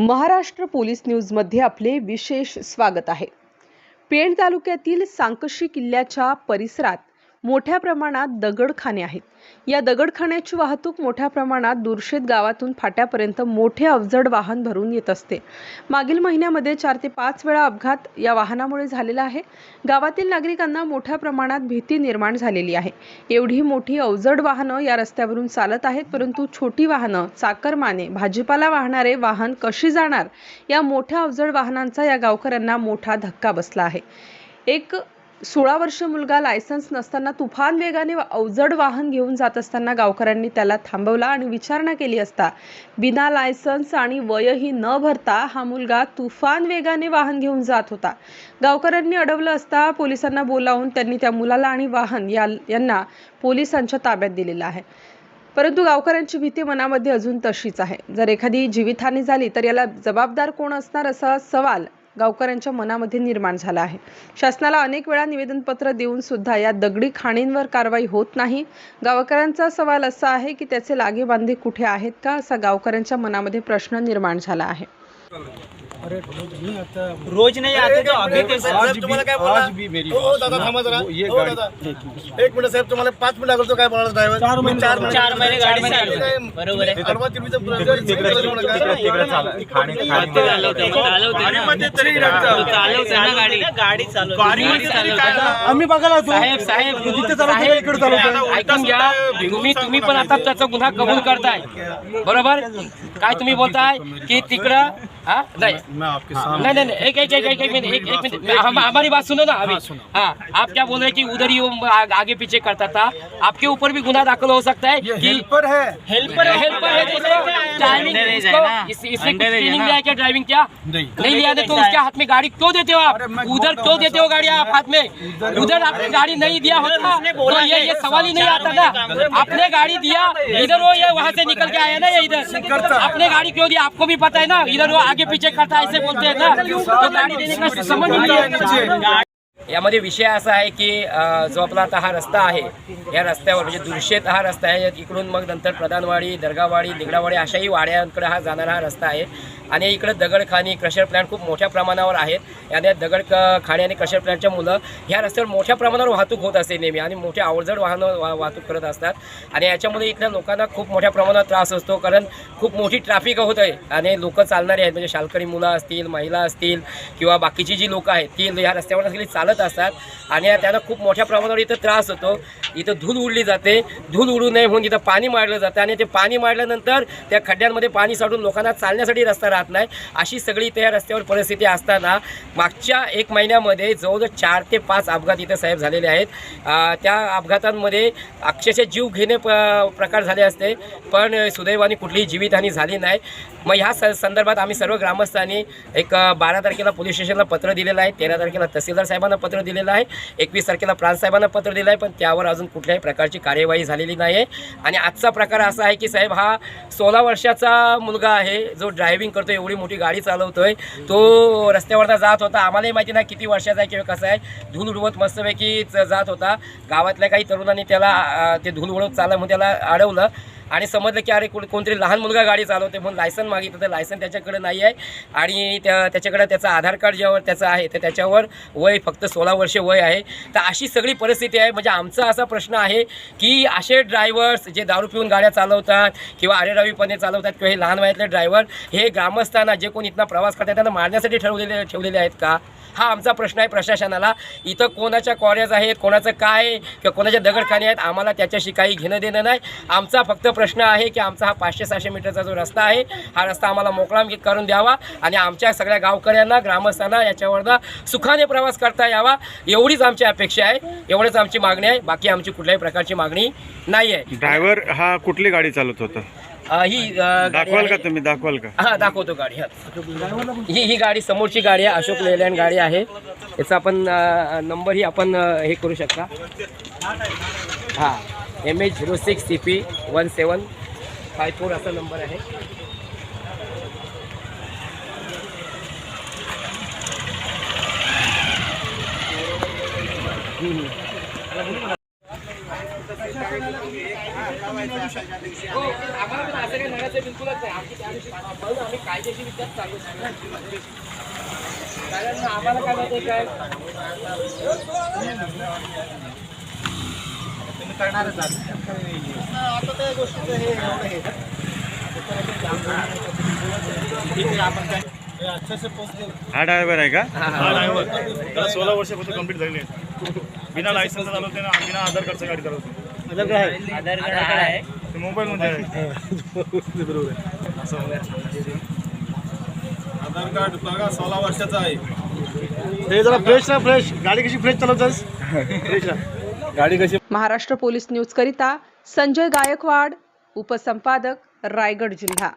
Maharashtra police न्यूजमध्ये आपले विशेष स्वागत आहे. पेण तालुक्यातील सांकशी किल्ल्याच्या परिसरात मोठ्या प्रमाणात दगडखाने आहेत. या दगडखान्याची वाहतूक मोठ्या प्रमाणात दुर्शेत गावातून फाट्यापर्यंत मोठे अवजड वाहन भरून येत असते. मागील महिन्यामध्ये चार ते पाच वेळा अपघात या वाहनामुळे झालेला आहे. गावातील नागरिकांना मोठ्या प्रमाणात भीती निर्माण झालेली आहे. एवढी मोठी अवजड वाहनं या रस्त्यावरून चालत आहेत परंतु छोटी वाहनं चाकरमाने भाजीपाला वाहणारे वाहन कशी जाणार? या मोठ्या अवजड वाहनांचा या गावकऱ्यांना मोठा धक्का बसला आहे. एक सोळा वर्ष मुलगा लायसन्स नसताना तुफान वेगाने अवजड वाहन घेऊन जात असताना गावकऱ्यांनी त्याला थांबवला आणि विचारणा केली असता. बिना लायसन्स आणि वयही न भरता हा मुलगा तुफान वेगाने वाहन घेऊन जात होता. गावकऱ्यांनी अडवलं असता पोलिसांना बोलावून त्यांनी त्या मुलाला आणि वाहन या यांना पोलिसांच्या ताब्यात दिलेलं आहे. परंतु गावकऱ्यांची भीती मनामध्ये अजून तशीच आहे. जर एखादी जीवितहानी झाली तर याला जबाबदार कोण असणार असा सवाल गावकऱ्यांच्या मनामध्ये निर्माण झाला आहे. शासनाला अनेक वेळा निवेदनपत्र देऊन सुद्धा या दगडी खाणींवर कारवाई होत नाही. गावकऱ्यांचा सवाल असा आहे की त्याचे लागेबांधे कुठे आहेत का? असा गावकऱ्यांच्या मनामध्ये प्रश्न निर्माण झाला आहे. रोज नहीं आता रोज नहीं आते तो अभी कैसे आज साहेब, तुम्हाला भी- काय बोलला? आज भी मेरी हो, बात दादा. थांबा जरा. हो, गाड़ी. दादा. एक मिनिट साहेब तुम्हाला पाच मिनिट अगोदर काय बोलणार ड्रायव्हर चार महिने चार महिने गाडी चार चालू आहे. महिने बरोबर आहे. अडवा तिरवीचं तिकडे- चालवते. ना. गाडी गाडी चालवते. गाडी चालवते. आम्ही बघायला होतो. साहेब साहेब जिथे चालवतो इकडे चालवतो. ऐकून घ्या. तुम्ही तुम्ही पण आता त्याचा गुन्हा कबूल करताय. बरोबर? काय तुम्ही बोलताय? की तिकडं हा नाही। मैं आपके सामने नहीं नहीं नहीं, एक एक एक एक एक मिनट एक एक मिनट हमारी बात सुनो ना अभी। हाँ आप क्या बोल रहे हैं कि उधर ही वो आगे पीछे करता था? आपके ऊपर भी गुना दाखिल हो सकता है कि हेल्पर है। हेल्पर हेल्पर है ड्राइविंग कुछ ट्रेनिंग लिया क्या ड्राइविंग क्या? नहीं नहीं लिया तो उसके हाथ में गाड़ी क्यों देते हो आप? उधर क्यों देते हो गाड़ी आप हाथ में? उधर आपने गाड़ी नहीं दिया होता। तो ये ये सवाल ही नहीं आता ना। आपने गाड़ी दिया इधर वो ये वहाँ से निकल के आया ना ये इधर। आपने गाड़ी क्यों दिया? आपको भी पता है ना इधर वो आगे पीछे करता ऐसे बोलते हैं ना। तो गाड़ी देने का समझ नहीं आता। यामध्ये विषय असा आहे की अ, जो आपला आता हा रस्ता आहे या रस्त्यावर म्हणजे दुर्शेत हा रस्ता आहे इकडून मग नंतर प्रधानवाडी दर्गावाडी दिगडावाडी अशाही वाड्यांकडे हा जाणारा हा रस्ता आहे. आणि इकडे दगडखाणी क्रशर प्लॅन्ट खूप मोठ्या प्रमाणावर आहेत. याने दगड क- खाणी आणि क्रशर प्लॅन्टच्या मुलं ह्या रस्त्यावर मोठ्या प्रमाणावर वाहतूक होत असते नेहमी आणि मोठ्या अवजड वाहनं वा वाहतूक करत असतात. आणि याच्यामुळे इथल्या लोकांना खूप मोठ्या प्रमाणात त्रास असतो कारण खूप मोठी ट्रॅफिक होत आहे. आणि लोकं चालणारी आहेत. म्हणजे शालकरी मुलं असतील महिला असतील किंवा बाकीची जी लोकं आहेत ती ह्या रस्त्यावर सगळी चालत असतात. आणि त्यांना खूप मोठ्या प्रमाणावर इथं त्रास होतो. इथं धूल उडली जाते. धूल उडू नये म्हणून इथं पाणी मारलं जातं. आणि ते पाणी मारल्यानंतर त्या खड्ड्यांमध्ये पाणी साठून लोकांना चालण्यासाठी रस्ता राहत नाही. अशी सगळी इथे या रस्त्यावर परिस्थिती असताना मागच्या एक महिन्यामध्ये जवळजवळ चार ते पाच अपघात इथे साहेब झालेले आहेत. त्या अपघातांमध्ये अक्षरशः जीव घेणे प प्रकार झाले असते पण सुदैवाने कुठलीही जीवितहानी झाली नाही. मग ह्या स संदर्भात आम्ही सर्व ग्रामस्थांनी एक बारा तारखेला पोलीस स्टेशनला पत्र दिलेलं आहे तेरा तारखेला तहसीलदार साहेबांना पत्र दिलेलं आहे एकवीस तारखेला प्रांतसाहेबांना पत्र दिलं आहे पण त्यावर अजून कुठल्याही प्रकारची कार्यवाही झालेली नाही आहे आणि आजचा प्रकार असा आहे की साहेब हा सोळा वर्षाचा मुलगा आहे जो ड्रायव्हिंग करतो. एवढी मोठी गाडी चालवतोय. तो रस्त्यावरचा जात होता. आम्हालाही माहिती नाही किती वर्षाचा आहे किंवा कसं आहे. धूल उडवत मस्तपैकी जात होता. गावातल्या काही तरुणांनी त्याला ते धूल उडवत चाललं म्हणून त्याला अडवलं. आणि समजलं की अरे कोण कोणतरी लहान मुलगा गाडी चालवते म्हणून लायसन मागितलं तर लायसन त्याच्याकडे नाही आहे. आणि त्या त्याच्याकडे त्याचं आधार कार्ड ज्यावर त्याचं आहे तर त्याच्यावर वय फक्त सोळा वर्ष वय आहे. तर अशी सगळी परिस्थिती आहे. म्हणजे आमचा असा प्रश्न आहे की असे ड्रायव्हर्स जे दारू पिऊन गाड्या चालवतात किंवा अरेरावीपणे चालवतात किंवा हे लहान वयातले ड्रायव्हर हे ग्रामस्थांना जे कोण इथनं प्रवास करतात त्यांना मारण्यासाठी ठरवलेले ठेवलेले आहेत का? हा आमचा प्रश्न आहे प्रशासनाला. इथं कोणाच्या कॉरेज आहेत कोणाचं काय किंवा कोणाच्या दगडखाने आहेत आम्हाला त्याच्याशी काही घेणं देणं नाही. आमचा फक्त प्रश्न आहे की आमचा हा पाचशे सहाशे मीटरचा जो रस्ता आहे हा रस्ता आम्हाला मोकळा करून द्यावा आणि आमच्या सगळ्या गावकऱ्यांना ग्रामस्थांना याच्यावरनं सुखाने प्रवास करता यावा. एवढीच आमची अपेक्षा आहे. एवढीच आमची मागणी आहे. बाकी आमची कुठल्याही प्रकारची मागणी नाही आहे ड्रायव्हर हा कुठली गाडी चालवत होता? ही दाखवाल का तुम्ही? दाखवाल का? हा दाखवतो गाडी हा. ही ही गाडी समोरची गाडी आहे अशोक लेलँड गाडी आहे. याचा आपण नंबरही आपण हे करू शकता. हा M H zero six C P one seven five four असा नंबर आहे आम्हाला पण असं काही नडायचं बिलकुलच नाही. आमची त्या दिवशी म्हणून आम्ही काय कायदेशीर विचार चालू. कारण आम्हाला काय माहिती काय? आता त्या गोष्टीचं हे एवढं हे. हे हा ड्रायव्हर आहे का? हा ड्रायव्हर त्याला सोळा वर्षापासून कंप्लीट झालेली आहे. बिना लायसन्स चालवते ना बिना आधार कार्डची गाडी चालवते आधार कार्ड आहे. आधार कार्ड आहे ते मोबाईलमध्ये आहे. आधार कार्ड बघा सोळा वर्षाचा आहे. हे जरा फ्रेश ना फ्रेश गाडी कशी फ्रेश चालवतास फ्रेश ना महाराष्ट्र पोलीस न्यूज करिता संजय गायकवाड उपसंपादक रायगड जिल्हा.